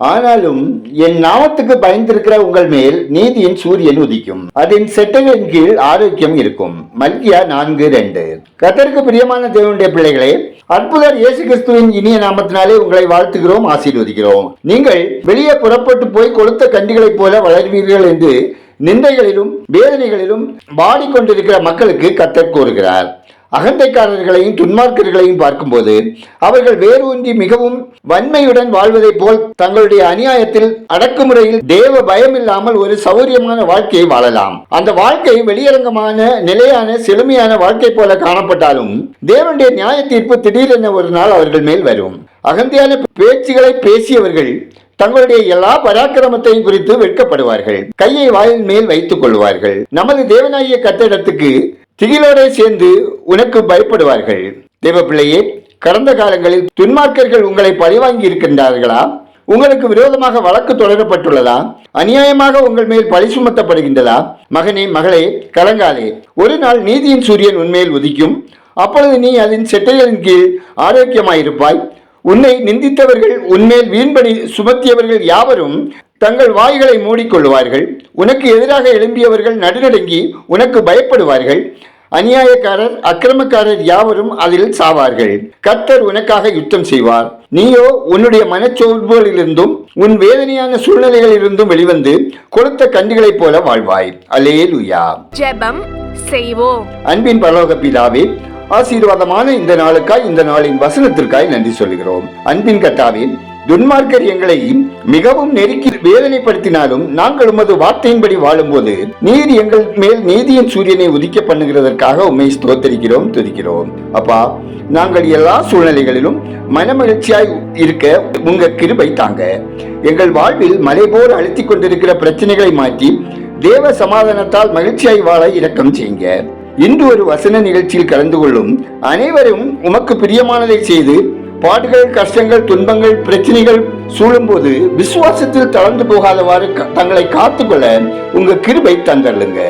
ஆனாலும் என் நாமத்துக்கு பயந்திருக்கிற உங்கள் மேல் நீதியின் சூரியன் உதிக்கும். அதன் செட்டலின் கீழ் ஆரோக்கியம் இருக்கும். மல்கியா நான்கு ரெண்டு. கத்தருக்கு பிரியமான தேவனுடைய பிள்ளைகளே அற்புதர் இயேசு கிறிஸ்துவின் இனிய நாமத்தினாலே உங்களை வாழ்த்துகிறோம் ஆசீர்வதிக்கிறோம். நீங்கள் வெளியே புறப்பட்டு போய் கொளுத்த கண்டிகளைப் போல வளர்வீர்கள் என்று நிந்தைகளிலும் வேதனைகளிலும் வாடிக்கொண்டிருக்கிற மக்களுக்கு கத்தர் கூறுகிறார். அகந்தைக்காரர்களையும் துன்மார்க்கர்களையும் பார்க்கும்போது அவர்கள் வேரூன்றி மிகவும் வன்மையுடன் வாழ்வதைப் போல் தங்களுடைய அநியாயத்தில் அடக்குமுறையில் தேவ பயமில்லாமல் ஒரு சௌரியமான வாழ்க்கையை வாழலாம். அந்த வாழ்க்கை வெளியரங்கமான நிலையான செழுமையான வாழ்க்கை போல காணப்பட்டாலும் தேவனுடைய நியாய தீர்ப்பு திடீரென ஒரு நாள் அவர்கள் மேல் வரும். அகந்தியான பேச்சுகளை பேசியவர்கள் தங்களுடைய எல்லா பராக்கிரமத்தையும் குறித்து வெட்கப்படுவார்கள். கையை வாயில் மேல் வைத்துக் கொள்வார்கள். நமது தேவனாகிய கட்டிடத்துக்கு திகிலோட சேர்ந்து உனக்கு பயப்படுவார்கள். தேவப்பிள்ளையே கடந்த காலங்களில் துன்மார்க்கர்கள் உங்களை பழிவாங்கி இருக்கின்றார்களா? உங்களுக்கு விரோதமாக வழக்கு தொடரப்பட்டுள்ளதா? அநியாயமாக உங்கள் மேல் பழி சுமத்தப்படுகின்றதா? மகனே மகளே கலங்காலே ஒரு நாள் நீதியின் சூரியன் உண்மையில் உதிக்கும். அப்பொழுது நீ அதன் செட்டைகளின் கீழ் ஆரோக்கியமாயிருப்பாய். உன்னை நிந்தித்தவர்கள் உன்மேல் வீண்படி சுமத்தியவர்கள் யாவரும் தங்கள் வாய்களை மூடிக்கொள்வார்கள். உனக்கு எதிராக எழும்பியவர்கள் நடுநடுங்கி உனக்கு பயப்படுவார்கள். அநியாயக்காரர் அக்கிரமக்காரர் யாவரும் அதில் சாவார்கள். கர்த்தர் உனக்காக யுத்தம் செய்வார். நீயோ உன்னுடைய மனச்சோர்வுகளிலிருந்தும் உன் வேதனையான சூழ்நிலைகளிலிருந்தும் வெளிவந்து கொடுத்த கண்டுகளைப் போல வாழ்வாய். அலே லுயா ஜெபம் செய்வோம். அன்பின் பரலோக பிதாவே ஆசீர்வாதமான இந்த நாளுக்காய் இந்த நாளின் வசனத்திற்காய் நன்றி சொல்கிறோம் அன்பின் கட்டாவே துன்மார்க்கர் எங்களை மிகவும் நெருக்கி வேதனைப்படுத்தினாலும் நாங்கள் உமது வார்த்தையின்படி வாழும்போது நீர் எங்கள் மேல் நீதியின் சூரியனை உதிக்க பண்ணுகிறதற்காக உண்மை ஸ்தோத்தரிக்கிறோம் துதிக்கிறோம். அப்பா நாங்கள் எல்லா சூழ்நிலைகளிலும் மனமகிழ்ச்சியாய் இருக்க உங்க கிருபை தாங்க. எங்கள் வாழ்வில் மலை போல் அழுத்தி கொண்டிருக்கிற பிரச்சனைகளை மாற்றி தேவ சமாதானத்தால் மகிழ்ச்சியாய் வாழ இரக்கம் செய்யுங்க. இன்று ஒரு வசன நிகழ்ச்சியில் கலந்து கொள்ளும் அனைவரும் உமக்கு பிரியமானதை செய்து பாடுகள் கஷ்டங்கள் துன்பங்கள் பிரச்சனைகள் சூழும்போது விசுவாசத்தில் தளர்ந்து போகாதவாறு தங்களை காத்துக்கொள்ள உங்க கிருபை தந்தள்ளுங்க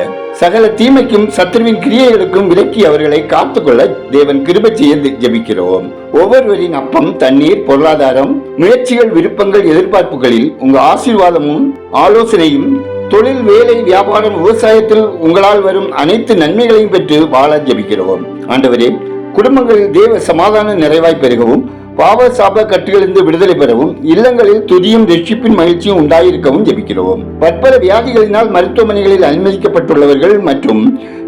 சகல தீமைக்கும் சத்ருவின் கிரியைகளுக்கும் விலக்கி அவர்களை காத்துக்கொள்ள தேவன் கிருபை செய்ய ஜபிக்கிறோம். ஒவ்வொருவரின் அப்பம் தண்ணீர் பொருளாதாரம் முயற்சிகள் விருப்பங்கள் எதிர்பார்ப்புகளில் உங்க ஆசீர்வாதமும் ஆலோசனையும் தொழில் வேலை வியாபாரம் விவசாயத்தில் உங்களால் வரும் அனைத்து நன்மைகளையும் பெற்று வாழ ஜெபிக்கிறோம். ஆண்டவரே குடும்பங்களில் தேவ சமாதான நிறைவாய் பெருகவும் பாவ சாப கட்டுகளிலிருந்து விடுதலை பெறவும் இல்லங்களில் துதியும் ரட்சிப்பின் மகிழ்ச்சியும் உண்டாயிருக்கவும் ஜெபிக்கிறோம். பற்பல வியாதிகளினால் மருத்துவமனைகளில் அனுமதிக்கப்பட்டுள்ளவர்கள் மற்றும்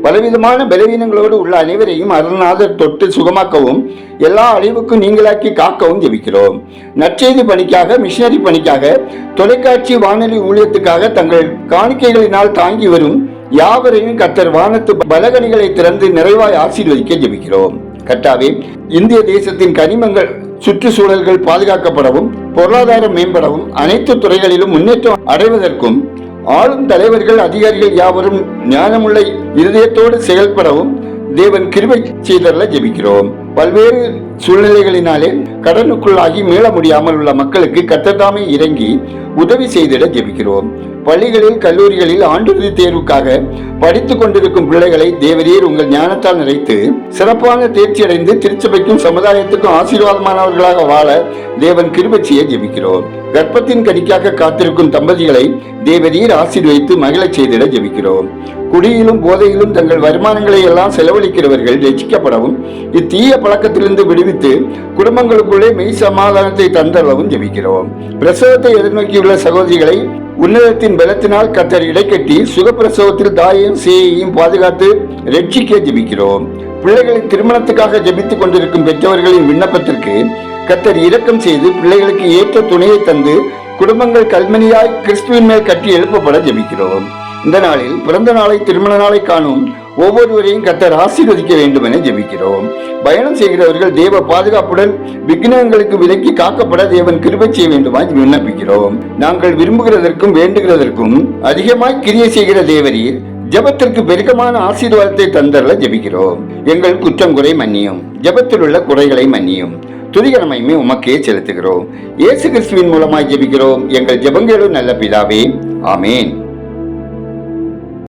பலவிதமான பலவீனங்களோடு உள்ள அனைவரையும் அருணாதர் தொட்டு சுகமாக்கவும் எல்லா அழிவுக்கும் நீங்களாக்கி காக்கவும் ஜெபிக்கிறோம். நற்செய்தி பணிக்காக மிஷினரி பணிக்காக தொலைக்காட்சி வானொலி ஊழியத்துக்காக தங்கள் காணிக்கைகளினால் தாங்கி வரும் யாவரையும் கத்தர் வானத்து பலகணிகளை திறந்து நிறைவாய் ஆசீர்வதிக்க ஜெபிக்கிறோம். கட்டாவே இந்திய தேசத்தின் கனிமங்கள் சுற்றுச்சூழல்கள் பாதுகாக்கப்படவும் பொருளாதாரம் மேம்படவும் அனைத்து துறைகளிலும் முன்னேற்றம் அடைவதற்கும் ஆளும் தலைவர்கள் அதிகாரிகள் யாவரும் ஞானமுள்ள இருதயத்தோடு செயல்படவும் தேவன் கிருபை செய்தரல ஜெபிக்கிறோம். பல்வேறு சூழ்நிலைகளினாலே கடனுக்குள்ளாகி மீள முடியாமல் உள்ள மக்களுக்கு கத்ததாமே இறங்கி உதவி செய்திட ஜெபிக்கிறோம். பள்ளிகளில் கல்லூரிகளில் ஆண்டிறுதி தேர்வுக்காக படித்துக் கொண்டிருக்கும் பிள்ளைகளை தேவரீர் உங்கள் ஞானத்தால் நிறைத்து சிறப்பான தேர்ச்சி அடைந்து திருச்சபைக்கும் சமுதாயத்துக்கும் ஆசீர்வாதமானவர்களாக வாழ தேவன் கிருபச்சியை ஜெபிக்கிறோம். கர்ப்பத்தின் கடிக்காக காத்திருக்கும் தம்பதிகளை தேவரீர் ஆசீர்வைத்து மகிழச் செய்திட ஜெபிக்கிறோம். குடியிலும் போதையிலும் தங்கள் வருமானங்களை எல்லாம் செலவழிக்கிறவர்கள் ரசிக்கப்படவும் இத்தீய பழக்கத்திலிருந்து விடுவித்து குடும்பங்களுக்குள்ளே மெய் சமாதானத்தை தந்தளவும் ஜெபிக்கிறோம். பிரசவத்தை எதிர்நோக்கியுள்ள சகோதரிகளை உன்னதத்தின் பலத்தினால் கத்தர் இடைக்கட்டி சுகப்பிரசவத்தில் தாயையும் சேயையும் பாதுகாத்து ரட்சிக்க ஜெபிக்கிறோம். பிள்ளைகளின் திருமணத்துக்காக ஜெபித்துக் கொண்டிருக்கும் பெற்றவர்களின் விண்ணப்பத்திற்கு கத்தர் இரக்கம் செய்து பிள்ளைகளுக்கு ஏற்ற துணையை தந்து குடும்பங்கள் கல்மணியாய் கிறிஸ்துவின் மேல் கட்டி எழுப்பப்பட ஜெபிக்கிறோம். இந்த நாளில் பிறந்த நாளை திருமண நாளை காணும் ஒவ்வொருவரையும் கத்தர் ஆசீர்வதிக்க வேண்டும் என ஜெபிக்கிறோம். பயணம் செய்கிறவர்கள் தேவ பாதுகாப்புடன் விக்னங்களுக்கு விலக்கி காக்கப்பட தேவன் கிருபை செய்ய வேண்டுமாய் விண்ணப்பிக்கிறோம். நாங்கள் விரும்புகிறதற்கும் வேண்டுகிறதற்கும் அதிகமாய் கிரியை செய்கிற தேவரீர் ஜெபத்திற்கு பெருக்கமான ஆசீர்வாதத்தை தந்தரல ஜெபிக்கிறோம். எங்கள் குற்றம் குறை மன்னியும் ஜெபத்தில் உள்ள குறைகளை மன்னியும். துதிகரமையுமே உமக்கே செலுத்துகிறோம். இயேசு கிறிஸ்துவின் மூலமாய் ஜெபிக்கிறோம். எங்கள் ஜெபங்களும் நல்ல பிதாவே ஆமேன்.